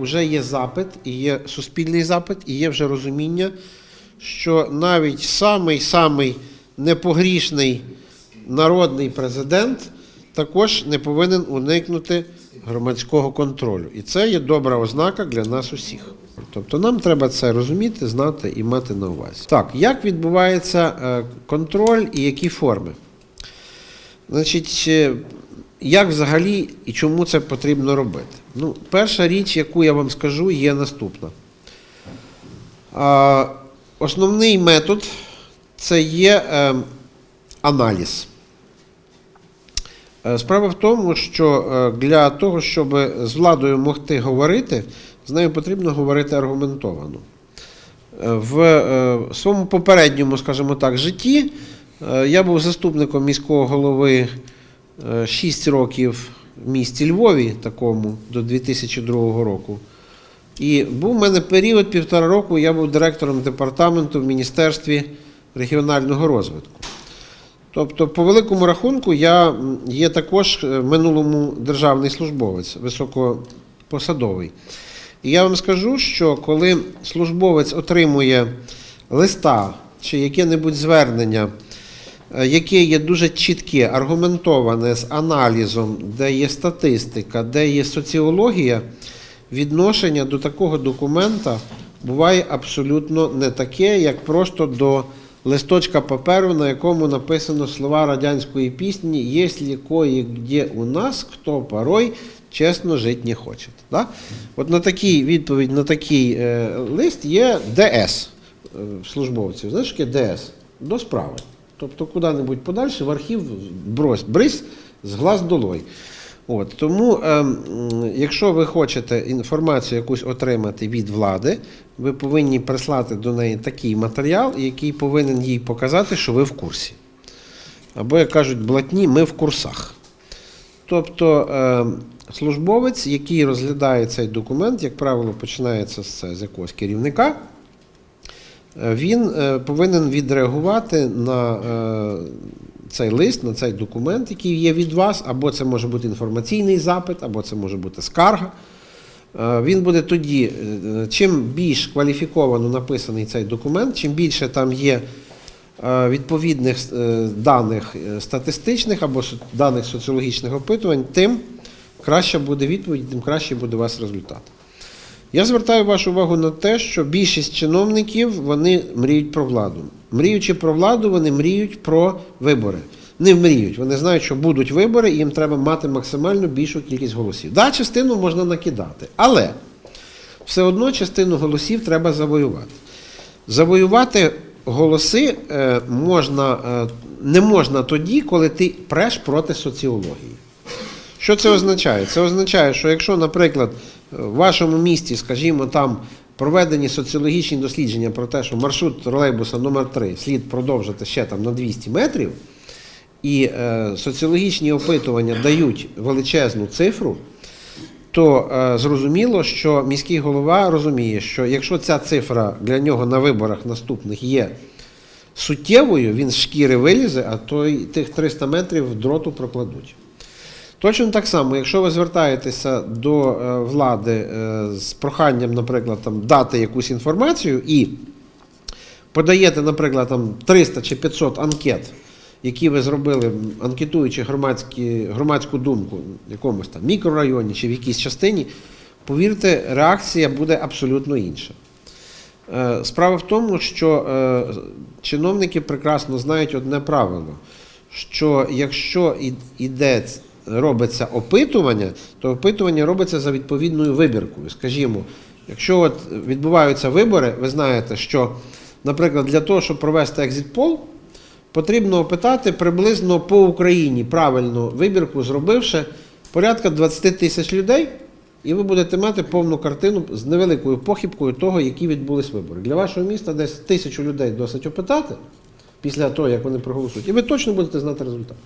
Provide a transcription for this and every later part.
вже є запит, і є суспільний запит, і є вже розуміння, що навіть самий-самий непогрішний народний президент також не повинен уникнути громадського контролю. І це є добра ознака для нас усіх. Тобто нам треба це розуміти, знати і мати на увазі. Так, як відбувається е, контроль і які форми? Значить, е, як взагалі і чому це потрібно робити? Ну, перша річ, яку я вам скажу, є наступна. А, основний метод це є е, аналіз. Е, Справа в тому, що е, для того, щоб з владою могти говорити, з нею потрібно говорити аргументовано. Е, В своєму попередньому, скажімо так, житті я був заступником міського голови 6 років в місті Львові, такому до 2002 року. І був у мене період півтора року, я був директором департаменту в Міністерстві регіонального розвитку. Тобто, по великому рахунку, я є також е, в минулому державний службовець, високопосадовий. І я вам скажу, що коли службовець отримує листа чи яке-небудь звернення, е, яке є дуже чітке, аргументоване з аналізом, де є статистика, де є соціологія, відношення до такого документа буває абсолютно не таке, як просто до листочка паперу, на якому написано слова радянської пісні «Если кое-где у нас, хто порой чесно жити не хоче». Да? От на такій відповідь на такий е, лист є ДС е, службовців. Знаєш, таке ДС? До справи. Тобто куди-небудь подальше в архів брось, брись з глаз долой. От, тому, е, якщо ви хочете інформацію якусь отримати від влади, ви повинні прислати до неї такий матеріал, який повинен їй показати, що ви в курсі. Або, як кажуть, блатні, ми в курсах. Тобто е, службовець, який розглядає цей документ, як правило, починається з, з якогось керівника, він е, повинен відреагувати на е, цей лист, на цей документ, який є від вас, або це може бути інформаційний запит, або це може бути скарга. Е, Він буде тоді, е, чим більш кваліфіковано написаний цей документ, чим більше там є е, відповідних е, даних е, статистичних або даних соціологічних опитувань, тим краща буде відповідь, тим краще буде у вас результат. Я звертаю вашу увагу на те, що більшість чиновників вони мріють про владу. Мріючи про владу, вони мріють про вибори. Не мріють, вони знають, що будуть вибори, і їм треба мати максимально більшу кількість голосів. Да, частину можна накидати, але все одно частину голосів треба завоювати. Завоювати голоси е, можна, е, не можна тоді, коли ти преш проти соціології. Що це означає? Це означає, що якщо, наприклад, в вашому місті, скажімо, там проведені соціологічні дослідження про те, що маршрут тролейбуса номер 3 слід продовжити ще там на 200 метрів, і е, соціологічні опитування дають величезну цифру, то е, зрозуміло, що міський голова розуміє, що якщо ця цифра для нього на виборах наступних є суттєвою, він з шкіри вилізе, а то й тих 300 метрів дроту прокладуть. Точно так само, якщо ви звертаєтеся до е, влади е, з проханням, наприклад, там, дати якусь інформацію і подаєте, наприклад, там, 300 чи 500 анкет, які ви зробили, анкетуючи громадські, громадську думку в якомусь там мікрорайоні чи в якійсь частині, повірте, реакція буде абсолютно інша. Е, Справа в тому, що чиновники прекрасно знають одне правило, що якщо ц- робиться опитування, то опитування робиться за відповідною вибіркою. Скажімо, якщо от відбуваються вибори, ви знаєте, що, наприклад, для того, щоб провести екзит-пол, потрібно опитати приблизно по Україні правильну вибірку, зробивши порядка 20 тисяч людей, і ви будете мати повну картину з невеликою похибкою того, які відбулись вибори. Для вашого міста десь тисячу людей досить опитати після того, як вони проголосують, і ви точно будете знати результат.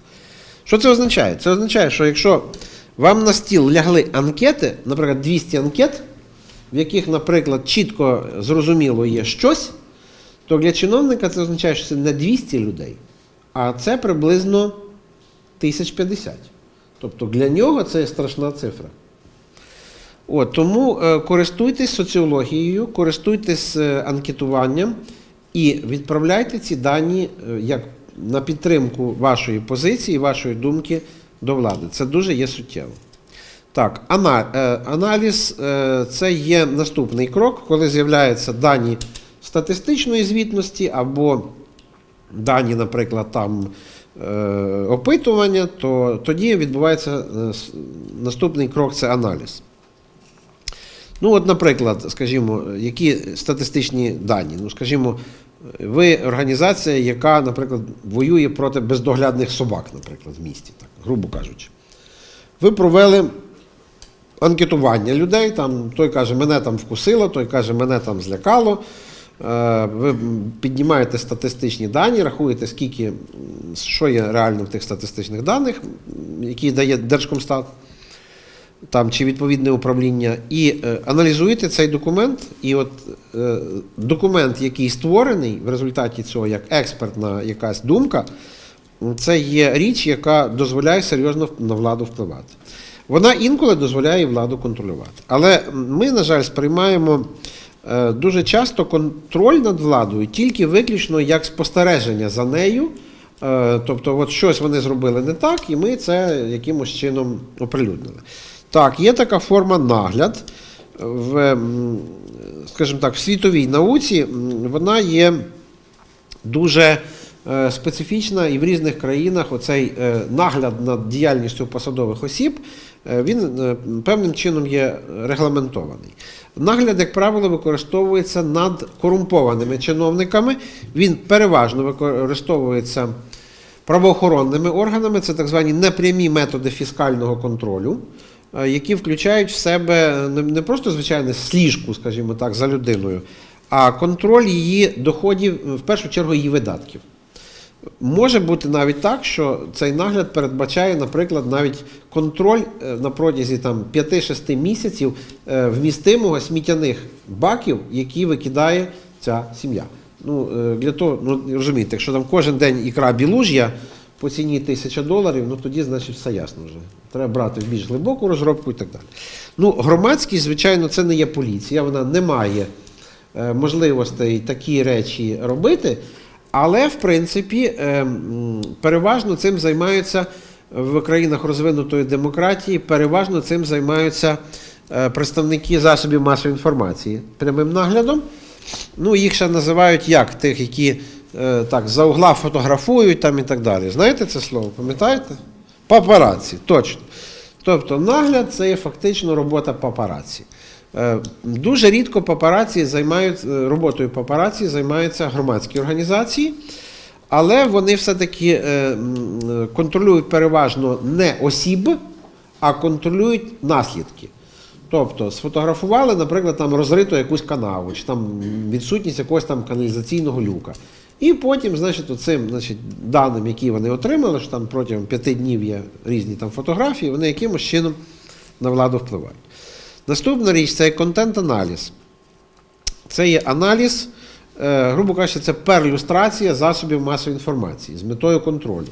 Що це означає? Це означає, що якщо вам на стіл лягли анкети, наприклад, 200 анкет, в яких, наприклад, чітко зрозуміло є щось, то для чиновника це означає, що це не 200 людей, а це приблизно 1050. Тобто для нього це страшна цифра. От, тому е, користуйтесь соціологією, користуйтесь е, анкетуванням і відправляйте ці дані е, як на підтримку вашої позиції, вашої думки до влади. Це дуже є суттєво. Так, е, аналіз е, це є наступний крок, коли з'являються дані статистичної звітності або дані, наприклад, там е, опитування, то тоді відбувається наступний крок це аналіз. Ну, от, наприклад, скажімо, які статистичні дані? Ну, скажімо, ви організація, яка, наприклад, воює проти бездоглядних собак, наприклад, в місті, так, грубо кажучи. Ви провели анкетування людей, там, той каже, мене там вкусило, той каже, мене там злякало. Е, Ви піднімаєте статистичні дані, рахуєте, скільки, що є реально в тих статистичних даних, які дає Держкомстат там, чи відповідне управління, і е, аналізуєте цей документ. І от е, документ, який створений в результаті цього, як експертна якась думка, це є річ, яка дозволяє серйозно на владу впливати. Вона інколи дозволяє владу контролювати. Але ми, на жаль, сприймаємо е, дуже часто контроль над владою тільки виключно як спостереження за нею. Е, Тобто, от щось вони зробили не так, і ми це якимось чином оприлюднили. Так, є така форма нагляд. В, скажімо так, в світовій науці вона є дуже е, специфічна і в різних країнах оцей е, нагляд над діяльністю посадових осіб е, він певним чином є регламентований. Нагляд, як правило, використовується над корумпованими чиновниками. Він переважно використовується правоохоронними органами, це так звані непрямі методи фіскального контролю, які включають в себе не- не просто звичайне сліжку, скажімо так, за людиною, а контроль її доходів, в першу чергу її видатків. Може бути навіть так, що цей нагляд передбачає, наприклад, навіть контроль е, на протязі там, 5-6 місяців е, вмістимого сміттяних баків, які викидає ця сім'я. Ну, е, для того, ну розумієте, якщо там кожен день ікра білуж'я по ціні тисяча доларів, ну тоді, значить, все ясно вже. Треба брати в більш глибоку розробку і так далі. Ну, громадськість, звичайно, це не є поліція, вона не має е, можливостей такі речі робити. Але, в принципі, е, переважно цим займаються в країнах розвинутої демократії, переважно цим займаються е, представники засобів масової інформації прямим наглядом. Ну, їх ще називають як тих, які так, за угла фотографують там і так далі. Знаєте це слово? Пам'ятаєте? Папараці, точно. Тобто нагляд це є фактично робота папараці. Е, Дуже рідко папараці займають е, роботою папараці займаються громадські організації, але вони все-таки е, контролюють переважно не осіб, а контролюють наслідки. Тобто сфотографували, наприклад, там розрито якусь канаву, чи там відсутність якогось там каналізаційного люка. І потім, значить, оцим значить, даним, які вони отримали, що там протягом п'яти днів є різні там фотографії, вони якимось чином на владу впливають. Наступна річ це контент-аналіз. Це є аналіз, е, грубо кажучи, це перлюстрація засобів масової інформації з метою контролю.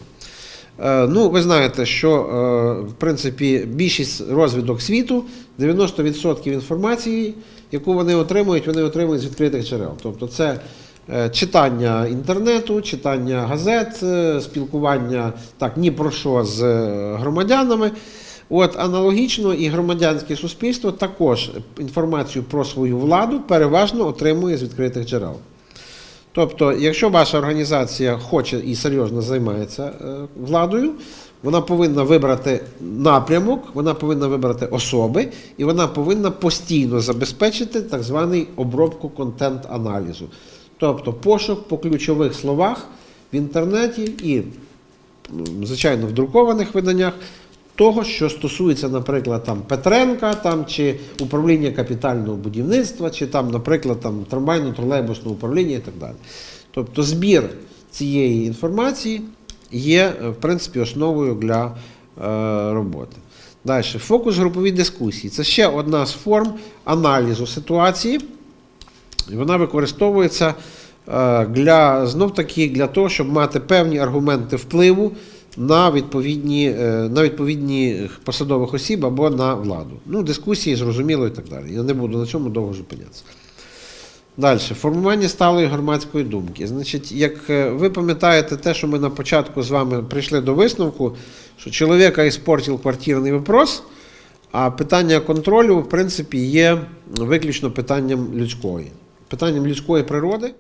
Е, Ну, ви знаєте, що е, в принципі більшість розвідок світу 90% інформації, яку вони отримують, вони отримують з відкритих джерел. Тобто це читання інтернету, читання газет, е, спілкування так ні про що з е, громадянами. От аналогічно і громадянське суспільство також інформацію про свою владу переважно отримує з відкритих джерел. Тобто, якщо ваша організація хоче і серйозно займається е, владою, вона повинна вибрати напрямок, вона повинна вибрати особи, і вона повинна постійно забезпечити так званий обробку контент-аналізу. Тобто пошук по ключових словах в інтернеті і, звичайно, в друкованих виданнях того, що стосується, наприклад, там Петренка, там чи управління капітального будівництва, чи там, наприклад, там трамвайно-тролейбусного управління і так далі. Тобто збір цієї інформації є, е, в принципі, основою для е, роботи. Далі, фокус групові дискусії. Це ще одна з форм аналізу ситуації. Вона використовується е, для знов таки для того, щоб мати певні аргументи впливу, на відповідні, е, на відповідні посадових осіб або на владу. Ну, дискусії, зрозуміло і так далі. Я не буду на цьому довго зупинятися. Далі, формування сталої громадської думки. Значить, як е, ви пам'ятаєте те, що ми на початку з вами прийшли до висновку, що чоловіка іспортив квартирний вопрос, а питання контролю, в принципі, є виключно питанням людської. Питанням людської природи.